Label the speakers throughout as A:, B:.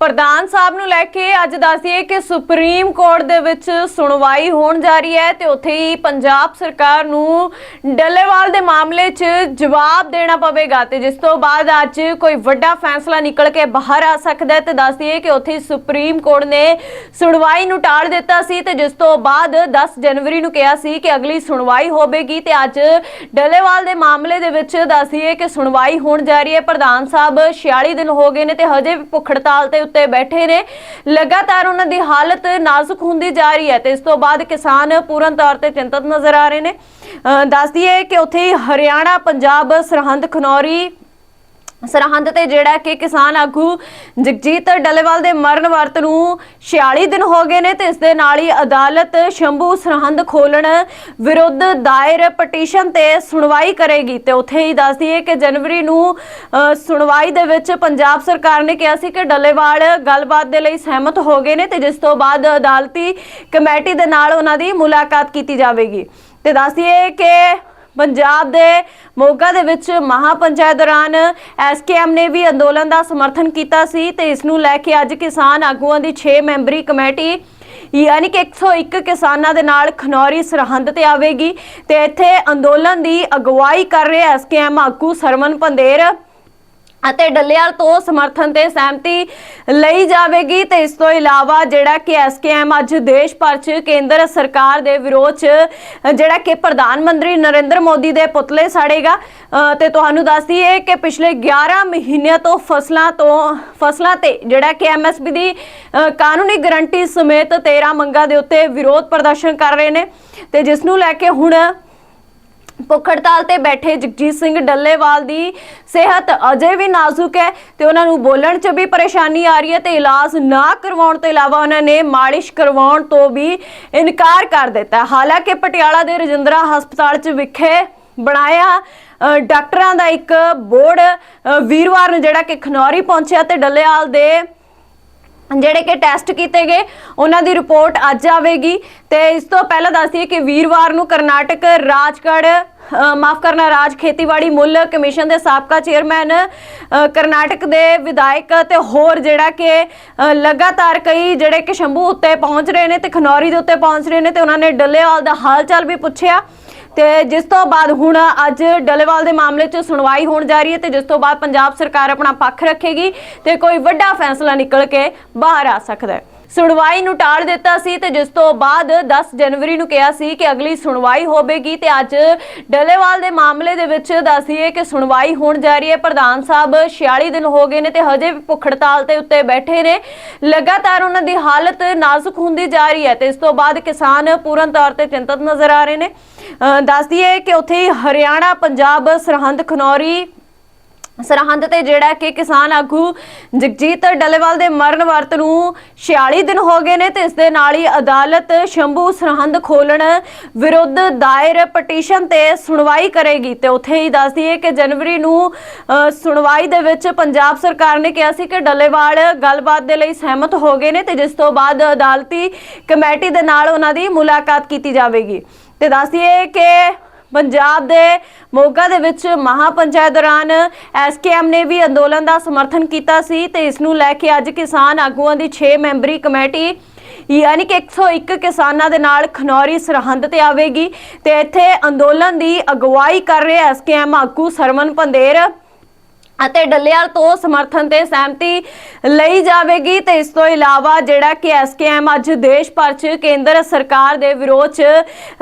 A: ਪ੍ਰਧਾਨ ਸਾਹਿਬ ਨੂੰ ਲੈ ਕੇ ਅੱਜ ਦੱਸਦੀਏ ਕਿ ਸੁਪਰੀਮ ਕੋਰਟ ਦੇ ਵਿੱਚ ਸੁਣਵਾਈ ਹੋਣ ਜਾ ਰਹੀ ਹੈ ਤੇ ਉੱਥੇ ਹੀ ਪੰਜਾਬ ਸਰਕਾਰ ਨੂੰ ਡੱਲੇਵਾਲ ਦੇ ਮਾਮਲੇ 'ਚ ਜਵਾਬ ਦੇਣਾ ਪਵੇਗਾ ਤੇ ਜਿਸ ਤੋਂ ਬਾਅਦ ਅੱਜ ਕੋਈ ਵੱਡਾ ਫੈਸਲਾ ਨਿਕਲ ਕੇ ਬਾਹਰ ਆ ਸਕਦਾ ਹੈ ਤੇ ਦੱਸਦੀਏ ਕਿ ਉੱਥੇ ਸੁਪਰੀਮ ਕੋਰਟ ਨੇ ਸੁਣਵਾਈ ਨੂੰ ਟਾਲ ਦਿੱਤਾ ਸੀ ਤੇ ਜਿਸ ਤੋਂ ਬਾਅਦ 10 ਜਨਵਰੀ ਨੂੰ ਕਿਹਾ ਸੀ ਕਿ ਅਗਲੀ ਸੁਣਵਾਈ ਹੋਵੇਗੀ ਤੇ ਅੱਜ ਡੱਲੇਵਾਲ ਦੇ ਮਾਮਲੇ ਦੇ ਵਿੱਚ ਦੱਸਦੀਏ ਕਿ ਸੁਣਵਾਈ ਹੋਣ ਜਾ ਰਹੀ ਹੈ। ਪ੍ਰਧਾਨ ਸਾਹਿਬ 46 ਦਿਨ ਹੋ ਗਏ ਨੇ ਤੇ ਹਜੇ ਵੀ ਭੁੱਖ ਹੜਤਾਲ ਤੇ ਉੱਤੇ ਬੈਠੇ ਨੇ। ਲਗਾਤਾਰ ਉਹਨਾਂ ਦੀ ਹਾਲਤ ਨਾਜ਼ੁਕ ਹੁੰਦੀ ਜਾ ਰਹੀ ਹੈ ਤੇ ਇਸ ਤੋਂ ਬਾਅਦ ਕਿਸਾਨ ਪੂਰਨ ਤੌਰ ਤੇ ਚਿੰਤਤ ਨਜ਼ਰ ਆ ਰਹੇ ਨੇ। ਅਹ ਦੱਸ ਕਿ ਉੱਥੇ ਹਰਿਆਣਾ, ਪੰਜਾਬ, ਸਰਹੰਦ, ਖਨੌਰੀ ਸਰਹੰਦ ਤੇ ਜਿਹੜਾ ਕਿ ਕਿਸਾਨ ਆਗੂ ਜਗਜੀਤ ਡੱਲੇਵਾਲ ਦੇ ਮਰਨ ਵਰਤ ਨੂੰ 46 ਦਿਨ ਹੋ ਗਏ ਨੇ ਤੇ ਇਸ ਦੇ ਨਾਲ ਹੀ ਅਦਾਲਤ ਸ਼ੰਭੂ ਸਰਹੰਦ ਖੋਲਣ ਵਿਰੁੱਧ ਦਾਇਰ ਪਟੀਸ਼ਨ ਤੇ ਸੁਣਵਾਈ ਕਰੇਗੀ। ਤੇ ਉੱਥੇ ਹੀ ਦੱਸ ਦਈਏ ਕਿ ਜਨਵਰੀ ਨੂੰ ਸੁਣਵਾਈ ਦੇ ਵਿੱਚ ਪੰਜਾਬ ਸਰਕਾਰ ਨੇ ਕਿਹਾ ਸੀ ਕਿ ਡੱਲੇਵਾਲ ਗੱਲਬਾਤ ਦੇ ਲਈ ਸਹਿਮਤ ਹੋ ਗਏ ਨੇ ਤੇ ਜਿਸ ਤੋਂ ਬਾਅਦ ਅਦਾਲਤੀ ਕਮੇਟੀ ਦੇ ਨਾਲ ਉਹਨਾਂ ਦੀ ਮੁਲਾਕਾਤ ਕੀਤੀ ਜਾਵੇਗੀ। ਤੇ ਦੱਸ ਦਈਏ ਕਿ ਪੰਜਾਬ ਦੇ ਮੋਗਾ ਦੇ ਵਿੱਚ ਮਹਾਪੰਚਾਇਤ ਦੌਰਾਨ ਐਸਕੇਐਮ ਨੇ ਵੀ ਅੰਦੋਲਨ ਦਾ ਸਮਰਥਨ ਕੀਤਾ ਸੀ ਤੇ ਇਸ ਨੂੰ ਲੈ ਕੇ ਅੱਜ ਕਿਸਾਨ ਆਗੂਆਂ ਦੀ 6 ਮੈਂਬਰੀ ਕਮੇਟੀ, ਯਾਨੀ ਕਿ 101 ਕਿਸਾਨਾਂ ਦੇ ਨਾਲ ਖਨੌਰੀ ਸਰਹੰਦ ਤੇ ਆਵੇਗੀ ਤੇ ਇੱਥੇ ਅੰਦੋਲਨ ਦੀ ਅਗਵਾਈ ਕਰ ਰਹੇ ਐਸਕੇਐਮ ਆਗੂ ਸਰਮਨ ਪੰਦੇਰ। ਅਤੇ ਡੱਲੇਵਾਲ ਤੋਂ ਸਮਰਥਨ ਤੇ ਸਹਿਮਤੀ ਲਈ ਜਾਵੇਗੀ। ਤੇ ਇਸ ਤੋਂ ਇਲਾਵਾ ਜਿਹੜਾ ਕਿ ਐਸਕੇਐਮ ਅੱਜ ਦੇਸ਼ ਭਰ ਚ ਕੇਂਦਰ ਸਰਕਾਰ ਦੇ ਵਿਰੋਧ ਚ ਜਿਹੜਾ ਕਿ ਪ੍ਰਧਾਨ ਮੰਤਰੀ ਨਰਿੰਦਰ ਮੋਦੀ ਦੇ ਪੁਤਲੇ ਸਾੜੇਗਾ। ਅ, ਤੇ ਤੁਹਾਨੂੰ ਦੱਸ ਦਈਏ ਕਿ ਪਿਛਲੇ 11 ਮਹੀਨਿਆਂ ਤੋਂ ਫਸਲਾਂ ਤੋਂ ਫਸਲਾਂ ਤੇ ਜਿਹੜਾ ਕਿ ਐਮਐਸਪੀ ਦੀ ਕਾਨੂੰਨੀ ਗਰੰਟੀ ਸਮੇਤ 13 ਮੰਗਾਂ ਦੇ ਉੱਤੇ ਵਿਰੋਧ ਪ੍ਰਦਰਸ਼ਨ ਕਰ ਰਹੇ ਨੇ। ਤੇ ਜਿਸ ਨੂੰ ਲੈ ਕੇ ਹੁਣ ਭੁੱਖ ਹੜਤਾਲ ਤੇ ਬੈਠੇ ਜਗਜੀਤ ਸਿੰਘ ਡੱਲੇਵਾਲ ਦੀ ਸਿਹਤ ਅਜੇ ਵੀ ਨਾਜ਼ੁਕ ਹੈ ਤੇ ਉਹਨਾਂ ਨੂੰ ਬੋਲਣ 'ਚ ਵੀ ਪਰੇਸ਼ਾਨੀ ਆ ਰਹੀ ਹੈ ਤੇ ਇਲਾਜ ਨਾ ਕਰਵਾਉਣ ਤੋਂ ਇਲਾਵਾ ਉਹਨਾਂ ਨੇ ਮਾਲਿਸ਼ ਕਰਵਾਉਣ ਤੋਂ ਵੀ ਇਨਕਾਰ ਕਰ ਦਿੱਤਾ। ਹਾਲਾਂਕਿ ਪਟਿਆਲਾ ਦੇ ਰਜਿੰਦਰਾ ਹਸਪਤਾਲ 'ਚ ਵਿਖੇ ਬਣਾਇਆ ਡਾਕਟਰਾਂ ਦਾ ਇੱਕ ਬੋਰਡ ਵੀਰਵਾਰ ਨੂੰ ਜਿਹੜਾ ਕਿ ਖਨੌਰੀ ਪਹੁੰਚਿਆ ਤੇ ਡੱਲੇਵਾਲ ਦੇ ਜਿਹੜੇ ਕਿ ਟੈਸਟ ਕੀਤੇ ਗਏ, ਉਹਨਾਂ ਦੀ ਰਿਪੋਰਟ ਅੱਜ ਆਵੇਗੀ। ਤੇ ਇਸ ਤੋਂ ਪਹਿਲਾਂ ਦੱਸਦੀਏ ਕਿ ਵੀਰਵਾਰ ਨੂੰ ਕਰਨਾਟਕ ਰਾਜਗੜ੍ਹ ਮਾਫ ਕਰਨਾ, ਰਾਜ ਖੇਤੀਬਾੜੀ ਮੁੱਲ ਕਮਿਸ਼ਨ ਦੇ ਸਾਬਕਾ ਚੇਅਰਮੈਨ ਕਰਨਾਟਕ ਦੇ ਵਿਧਾਇਕ ਤੇ ਹੋਰ ਜਿਹੜਾ ਕਿ ਲਗਾਤਾਰ ਕਈ ਜਿਹੜੇ ਕਿ ਸ਼ੰਭੂ ਉੱਤੇ ਪਹੁੰਚ ਰਹੇ ਨੇ ਤੇ ਖਨੌਰੀ ਦੇ ਉੱਤੇ ਪਹੁੰਚ ਰਹੇ ਨੇ ਤੇ ਉਹਨਾਂ ਨੇ ਡੱਲੇਵਾਲ ਦਾ ਹਾਲ ਚਾਲ ਵੀ ਪੁੱਛਿਆ। ਤੇ ਜਿਸ ਤੋਂ ਬਾਅਦ ਹੁਣ ਅੱਜ ਡੱਲੇਵਾਲ ਦੇ ਮਾਮਲੇ 'ਚ ਸੁਣਵਾਈ ਹੋਣ ਜਾ ਰਹੀ ਹੈ ਤੇ ਜਿਸ ਤੋਂ ਬਾਅਦ ਪੰਜਾਬ ਸਰਕਾਰ ਆਪਣਾ ਪੱਖ ਰੱਖੇਗੀ ਤੇ ਕੋਈ ਵੱਡਾ ਫੈਸਲਾ ਨਿਕਲ ਕੇ ਬਾਹਰ ਆ ਸਕਦਾ ਹੈ। ਸੁਣਵਾਈ ਨੂੰ ਟਾਲ ਦਿੱਤਾ ਸੀ ਤੇ ਜਿਸ ਤੋਂ ਬਾਅਦ 10 ਜਨਵਰੀ ਨੂੰ ਕਿਹਾ ਸੀ ਕਿ ਅਗਲੀ ਸੁਣਵਾਈ ਹੋਵੇਗੀ ਤੇ ਅੱਜ ਡੱਲੇਵਾਲ ਦੇ ਮਾਮਲੇ ਦੇ ਵਿੱਚ ਦੱਸੀਏ ਕਿ ਸੁਣਵਾਈ ਹੋਣ ਜਾ ਰਹੀ ਹੈ। ਪ੍ਰਧਾਨ ਸਾਹਿਬ 46 ਦਿਨ ਹੋ ਗਏ ਨੇ ਤੇ ਹਜੇ ਵੀ ਭੁੱਖ ਹੜਤਾਲ ਤੇ ਉੱਤੇ ਬੈਠੇ ਨੇ। ਲਗਾਤਾਰ ਉਹਨਾਂ ਦੀ ਹਾਲਤ ਨਾਜ਼ੁਕ ਹੁੰਦੀ ਜਾ ਰਹੀ ਹੈ ਤੇ ਇਸ ਤੋਂ ਬਾਅਦ ਕਿਸਾਨ ਪੂਰਨ ਤੌਰ ਤੇ ਚਿੰਤਤ ਨਜ਼ਰ ਆ ਰਹੇ ਨੇ। ਅਹ ਦੱਸ ਕਿ ਉੱਥੇ ਹੀ ਹਰਿਆਣਾ, ਪੰਜਾਬ ਸਰਹੰਦ, ਖਨੌਰੀ ਸਰਹੰਦ ਤੇ ਜਿਹੜਾ ਕਿ ਕਿਸਾਨ ਆਗੂ ਜਗਜੀਤ ਡੱਲੇਵਾਲ ਦੇ ਮਰਨ ਵਰਤ ਨੂੰ 46 ਦਿਨ ਹੋ ਗਏ ਨੇ ਤੇ ਇਸ ਦੇ ਨਾਲ ਹੀ ਅਦਾਲਤ ਸ਼ੰਭੂ ਸਰਹੰਦ ਖੋਲਣ ਵਿਰੁੱਧ ਦਾਇਰ ਪਟੀਸ਼ਨ ਤੇ ਸੁਣਵਾਈ ਕਰੇਗੀ ਤੇ ਉੱਥੇ ਹੀ ਦੱਸ ਦਈਏ ਕਿ ਜਨਵਰੀ ਨੂੰ ਸੁਣਵਾਈ ਦੇ ਵਿੱਚ ਪੰਜਾਬ ਸਰਕਾਰ ਨੇ ਕਿਹਾ ਸੀ ਕਿ ਡੱਲੇਵਾਲ ਗੱਲਬਾਤ ਦੇ ਲਈ ਸਹਿਮਤ ਹੋ ਗਏ ਨੇ ਤੇ ਜਿਸ ਤੋਂ ਬਾਅਦ ਅਦਾਲਤੀ ਕਮੇਟੀ ਦੇ ਨਾਲ ਉਹਨਾਂ ਦੀ ਮੁਲਾਕਾਤ ਕੀਤੀ ਜਾਵੇਗੀ। ਤੇ ਦੱਸ ਦਈਏ ਕਿ ਪੰਜਾਬ ਦੇ ਮੋਗਾ ਦੇ ਵਿੱਚ ਮਹਾਪੰਚਾਇਤ ਦੌਰਾਨ ਐਸਕੇਐਮ ਨੇ ਵੀ ਅੰਦੋਲਨ ਦਾ ਸਮਰਥਨ ਕੀਤਾ ਸੀ ਤੇ ਇਸ ਨੂੰ ਲੈ ਕੇ ਅੱਜ ਕਿਸਾਨ ਆਗੂਆਂ ਦੀ 6 ਮੈਂਬਰੀ ਕਮੇਟੀ, ਯਾਨੀ ਕਿ 101 ਕਿਸਾਨਾਂ ਦੇ ਨਾਲ ਖਨੌਰੀ ਸਰਹੰਦ ਤੇ ਆਵੇਗੀ ਤੇ ਇੱਥੇ ਅੰਦੋਲਨ ਦੀ ਅਗਵਾਈ ਕਰ ਰਹੇ ਐਸਕੇਐਮ ਆਗੂ ਸਰਮਨ ਪੰਦੇਰ। ਅਤੇ ਡੱਲੇਵਾਲ ਤੋਂ ਸਮਰਥਨ ਤੇ ਸਹਿਮਤੀ ਲਈ ਜਾਵੇਗੀ। ਤੇ ਇਸ ਤੋਂ ਇਲਾਵਾ ਜਿਹੜਾ ਕਿ ਐਸਕੇਐਮ ਅੱਜ ਦੇਸ਼ ਭਰ ਚ ਕੇਂਦਰ ਸਰਕਾਰ ਦੇ ਵਿਰੋਧ ਚ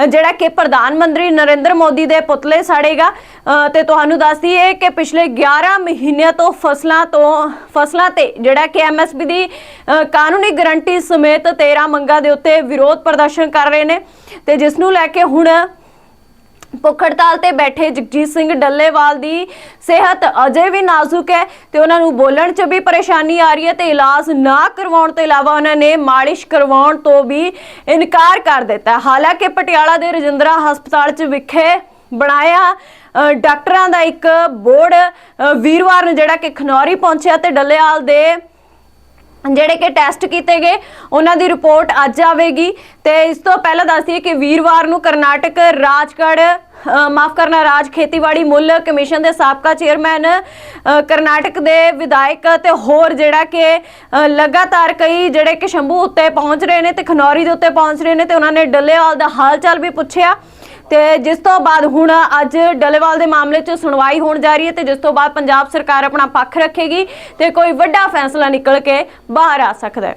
A: ਜਿਹੜਾ ਕਿ ਪ੍ਰਧਾਨ ਮੰਤਰੀ ਨਰਿੰਦਰ ਮੋਦੀ ਦੇ ਪੁਤਲੇ ਸਾੜੇਗਾ। ਅ, ਤੇ ਤੁਹਾਨੂੰ ਦੱਸ ਦਈਏ ਕਿ ਪਿਛਲੇ 11 ਮਹੀਨਿਆਂ ਤੋਂ ਫਸਲਾਂ ਤੋਂ ਫਸਲਾਂ ਤੇ ਜਿਹੜਾ ਕਿ ਐਮਐਸਪੀ ਦੀ ਕਾਨੂੰਨੀ ਗਰੰਟੀ ਸਮੇਤ 13 ਮੰਗਾਂ ਦੇ ਉੱਤੇ ਵਿਰੋਧ ਪ੍ਰਦਰਸ਼ਨ ਕਰ ਰਹੇ ਨੇ। ਤੇ ਜਿਸ ਨੂੰ ਲੈ ਕੇ ਹੁਣ ਭੁੱਖ ਹੜਤਾਲ ਤੇ ਬੈਠੇ ਜਗਜੀਤ ਸਿੰਘ ਡੱਲੇਵਾਲ ਦੀ ਸਿਹਤ ਅਜੇ ਵੀ ਨਾਜ਼ੁਕ ਹੈ ਤੇ ਉਹਨਾਂ ਨੂੰ ਬੋਲਣ 'ਚ ਵੀ ਪਰੇਸ਼ਾਨੀ ਆ ਰਹੀ ਹੈ ਤੇ ਇਲਾਜ ਨਾ ਕਰਵਾਉਣ ਤੋਂ ਇਲਾਵਾ ਉਹਨਾਂ ਨੇ ਮਾਲਿਸ਼ ਕਰਵਾਉਣ ਤੋਂ ਵੀ ਇਨਕਾਰ ਕਰ ਦਿੱਤਾ ਹਾਲਾਂਕਿ ਪਟਿਆਲਾ ਦੇ ਰਜਿੰਦਰਾ ਹਸਪਤਾਲ 'ਚ ਵਿਖੇ ਬਣਾਇਆ ਡਾਕਟਰਾਂ ਦਾ ਇੱਕ ਬੋਰਡ ਵੀਰਵਾਰ ਨੂੰ ਜਿਹੜਾ ਕਿ ਖਨੌਰੀ ਪਹੁੰਚਿਆ ਤੇ ਡੱਲੇਵਾਲ ਦੇ ਜਿਹੜੇ ਕਿ ਟੈਸਟ ਕੀਤੇ ਗਏ, ਉਹਨਾਂ ਦੀ ਰਿਪੋਰਟ ਅੱਜ ਆਵੇਗੀ। ਤੇ ਇਸ ਤੋਂ ਪਹਿਲਾਂ ਦੱਸਦੀਏ ਕਿ ਵੀਰਵਾਰ ਨੂੰ ਕਰਨਾਟਕ ਰਾਜਗੜ੍ਹ ਮਾਫ ਕਰਨਾ, ਰਾਜ ਖੇਤੀਬਾੜੀ ਮੁੱਲ ਕਮਿਸ਼ਨ ਦੇ ਸਾਬਕਾ ਚੇਅਰਮੈਨ ਕਰਨਾਟਕ ਦੇ ਵਿਧਾਇਕ ਤੇ ਹੋਰ ਜਿਹੜਾ ਕਿ ਲਗਾਤਾਰ ਕਈ ਜਿਹੜੇ ਕਿ ਸ਼ੰਭੂ ਉੱਤੇ ਪਹੁੰਚ ਰਹੇ ਨੇ ਤੇ ਖਨੌਰੀ ਦੇ ਉੱਤੇ ਪਹੁੰਚ ਰਹੇ ਨੇ ਤੇ ਉਹਨਾਂ ਨੇ ਡੱਲੇਵਾਲ ਦਾ ਹਾਲ ਚਾਲ ਵੀ ਪੁੱਛਿਆ। ਤੇ ਜਿਸ ਤੋਂ ਬਾਅਦ ਹੁਣ ਅੱਜ ਡੱਲੇਵਾਲ ਦੇ ਮਾਮਲੇ 'ਚ ਸੁਣਵਾਈ ਹੋਣ ਜਾ ਰਹੀ ਹੈ ਤੇ ਜਿਸ ਤੋਂ ਬਾਅਦ ਪੰਜਾਬ ਸਰਕਾਰ ਆਪਣਾ ਪੱਖ ਰੱਖੇਗੀ ਤੇ ਕੋਈ ਵੱਡਾ ਫੈਸਲਾ ਨਿਕਲ ਕੇ ਬਾਹਰ ਆ ਸਕਦਾ ਹੈ।